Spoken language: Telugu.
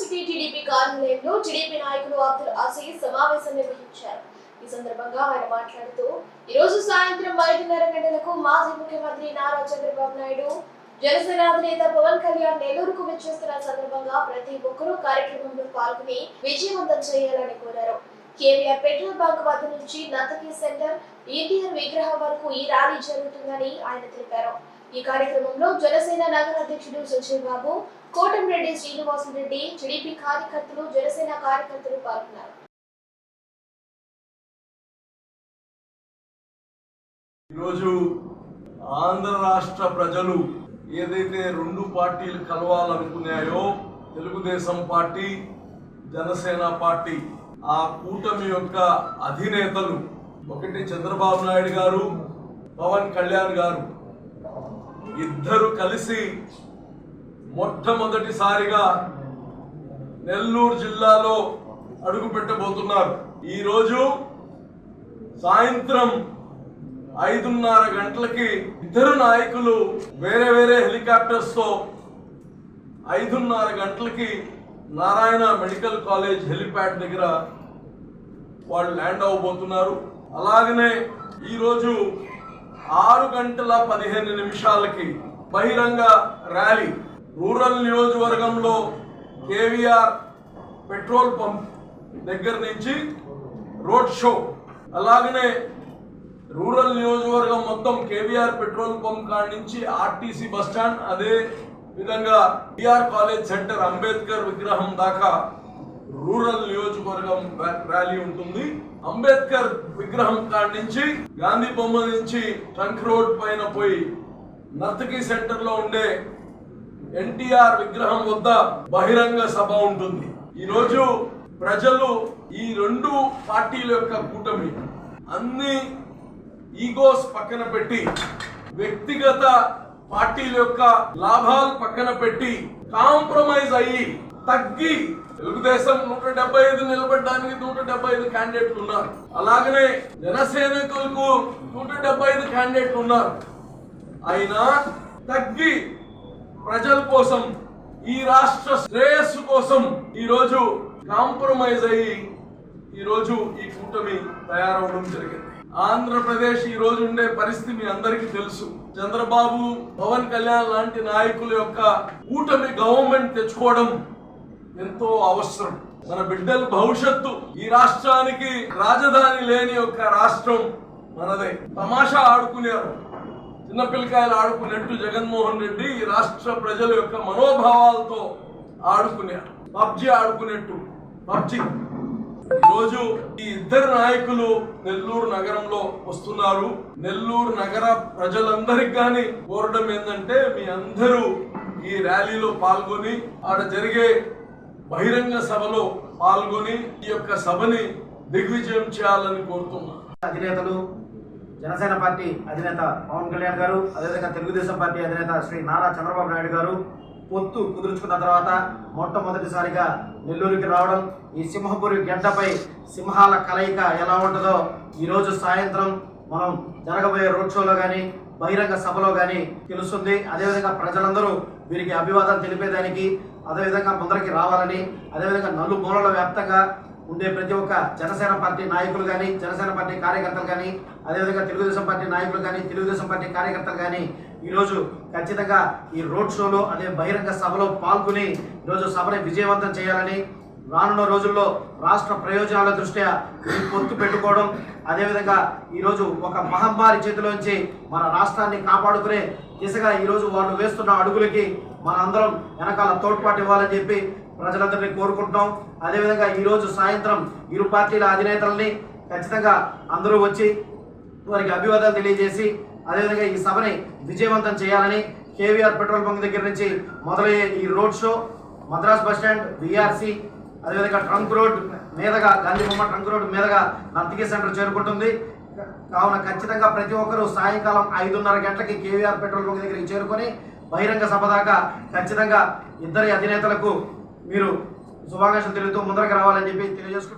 సిటీ టీడీపీ కార్యాలయంలో టీడీపీ నాయకులు అబ్దుల్ అజీజ్ సమావేశం నిర్వహించారు. ఈ సందర్భంగా ఆయన మాట్లాడుతూ ఈ రోజు సాయంత్రం ఐదున్నర గంటలకు మాజీ ముఖ్యమంత్రి నారా చంద్రబాబు నాయుడు జనసేన అధినేత పవన్ కళ్యాణ్ నెల్లూరుకు విచ్చేస్తున్న సందర్భంగా ప్రతి ఒక్కరూ కార్యక్రమంలో పాల్గొని విజయవంతం చేయాలని కోరారు. కేవీఆర్ పెట్రోల్ బంక్ వద్ద నుంచి నతకి సెంటర్ ఎన్టీఆర్ విగ్రహం వరకు ఈ ర్యాలీ జరుగుతుందని ఆయన తెలిపారు. ఈ కార్యక్రమంలో జనసేన నగర అధ్యక్షుడు సుశీల్ బాబు కోటంరెడ్డి శ్రీనివాసరెడ్డి టీడీపీ కార్యకర్తలు జనసేన కార్యకర్తలు పాల్గొన్నారు. ఈరోజు ఆంధ్ర రాష్ట్ర ప్రజలు ఏదైతే రెండు పార్టీలు కలవాలనుకున్నాయో తెలుగుదేశం పార్టీ జనసేన పార్టీ ఆ కూటమి యొక్క అధినేతలు ఒకటి చంద్రబాబు నాయుడు గారు పవన్ కళ్యాణ్ గారు ఇద్దరు కలిసి మొట్టమొదటిసారిగా నెల్లూరు జిల్లాలో అడుగు పెట్టబోతున్నారు. ఈరోజు సాయంత్రం ఐదున్నర గంటలకి ఇద్దరు నాయకులు వేరే వేరే హెలికాప్టర్స్తో ఐదున్నర గంటలకి నారాయణ మెడికల్ కాలేజ్ హెలిప్యాడ్ దగ్గర వాళ్ళు ల్యాండ్ అవ్వబోతున్నారు. అలాగనే ఈరోజు ఆరు గంటల పదిహేను నిమిషాలకి బహిరంగ ర్యాలీ. రూరల్ నియోజకవర్గంలో కేవీఆర్ పెట్రోల్ పంప్ దగ్గర నుంచి రోడ్ షో. అలాగనే రూరల్ నియోజకవర్గం మొత్తం కేవీఆర్ పెట్రోల్ పంప్ కాడ నుంచి ఆర్టీసీ బస్ స్టాండ్ అదే విధంగా బిఆర్ కాలేజ్ సెంటర్ అంబేద్కర్ విగ్రహం దాకా రూరల్ నియోజకవర్గం ర్యాలీ ఉంటుంది. అంబేద్కర్ విగ్రహం కాడ నుంచి గాంధీ బొమ్మ నుంచి ట్రంక్ రోడ్ పైన పోయి నర్తకి సెంటర్లో ఉండే ఎన్టీఆర్ విగ్రహం వద్ద బహిరంగ సభ ఉంటుంది. ఈరోజు ప్రజలు ఈ రెండు పార్టీల యొక్క కూటమి అన్ని ఈగోస్ పక్కన పెట్టి వ్యక్తిగత పార్టీల యొక్క లాభాలు పక్కన పెట్టి కాంప్రమైజ్ అయ్యి తగ్గి తెలుగుదేశం నూట డెబ్బై ఐదు నిలబడడానికి నూట డెబ్బై ఐదు క్యాండిడేట్లు ఉన్నారు. అలాగనే జనసేనకులకు నూట డెబ్బై ఐదు క్యాండిడేట్లు ఉన్నారు. అయినా తగ్గి ప్రజల కోసం ఈ రాష్ట్ర శ్రేయస్సు కోసం ఈరోజు కాంప్రమైజ్ అయ్యి ఈరోజు ఈ కూటమి తయారవడం జరిగింది. ఆంధ్రప్రదేశ్ ఈ రోజు ఉండే పరిస్థితి మీ అందరికీ తెలుసు. చంద్రబాబు పవన్ కళ్యాణ్ లాంటి నాయకుల యొక్క కూటమి గవర్నమెంట్ తెచ్చుకోవడం ఎంతో అవసరం. మన బిడ్డల భవిష్యత్తు ఈ రాష్ట్రానికి రాజధాని లేని ఒక రాష్ట్రం మనదే. తమాషా ఆడుకునేవారు. చిన్నపిల్లకాయలు ఆడుకునేట్టు ఆడుకున్నట్టు జగన్మోహన్ రెడ్డి ఈ రాష్ట్ర ప్రజల యొక్క మనోభావాలతో ఆడుకునేవారు. పబ్జి ఆడుకున్నట్టు. పబ్జి. ఈరోజు ఈ ఇద్దరు నాయకులు నెల్లూరు నగరంలో వస్తున్నారు. నెల్లూరు నగర ప్రజలందరికి కానీ కోరడం ఏంటంటే మీ అందరూ ఈ ర్యాలీలో పాల్గొని ఆడ జరిగే బహిరంగ సభలో పాల్గొని ఈ యొక్క సభని దిగ్విజయం చేయాలని కోరుతున్నాను. అధినేతలు జనసేన పార్టీ అధినేత పవన్ కళ్యాణ్ గారు అదేవిధంగా తెలుగుదేశం పార్టీ అధినేత శ్రీ నారా చంద్రబాబు నాయుడు గారు పొత్తు కుదుర్చుకున్న తర్వాత మొట్టమొదటిసారిగా నెల్లూరుకి రావడం ఈ సింహపురి గడ్డపై సింహాల కలయిక ఎలా ఉంటుందో ఈరోజు సాయంత్రం మనం జరగబోయే రోడ్ షోలో కానీ బహిరంగ సభలో కానీ తెలుస్తుంది. అదేవిధంగా ప్రజలందరూ వీరికి అభివాదం తెలిపేదానికి అదేవిధంగా ముందరికి రావాలని అదేవిధంగా నలు మూలల వ్యాప్తంగా ఉండే ప్రతి ఒక్క జనసేన పార్టీ నాయకులు కానీ జనసేన పార్టీ కార్యకర్తలు కానీ అదేవిధంగా తెలుగుదేశం పార్టీ నాయకులు కానీ తెలుగుదేశం పార్టీ కార్యకర్తలు కానీ ఈరోజు ఖచ్చితంగా ఈ రోడ్ షోలో అదే బహిరంగ సభలో పాల్గొని ఈరోజు సభని విజయవంతం చేయాలని రానున్న రోజుల్లో రాష్ట్ర ప్రయోజనాల దృష్ట్యా పొత్తు పెట్టుకోవడం అదేవిధంగా ఈరోజు ఒక మహమ్మారి చేతిలోంచి మన రాష్ట్రాన్ని కాపాడుకునే దిశగా ఈరోజు వాళ్ళు వేస్తున్న అడుగులకి మనందరం వెనకాల తోడ్పాటు ఇవ్వాలని చెప్పి ప్రజలందరినీ కోరుకుంటున్నాం. అదేవిధంగా ఈరోజు సాయంత్రం ఇరు పార్టీల అధినేతల్ని ఖచ్చితంగా అందరూ వచ్చి వారికి అభివాదాలు తెలియజేసి అదేవిధంగా ఈ సభని విజయవంతం చేయాలని కేవీఆర్ పెట్రోల్ బంక్ దగ్గర నుంచి మొదలయ్యే ఈ road show Madras bus stand VRC అదేవిధంగా ట్రంక్ రోడ్ మీదగా గాంధీ బొమ్మ ట్రంక్ రోడ్ మీదగా నర్తికి సెంటర్ చేరుకుంటుంది. కావున ఖచ్చితంగా ప్రతి ఒక్కరూ సాయంకాలం ఐదున్నర గంటలకి కేవీఆర్ పెట్రోల్ బంక్ దగ్గరికి చేరుకొని బహిరంగ సభ దాకా ఖచ్చితంగా ఇద్దరి అధినేతలకు మీరు శుభాకాంక్షలు తెలుపుతూ ముందరకు రావాలని చెప్పి తెలియజేసుకుంటూ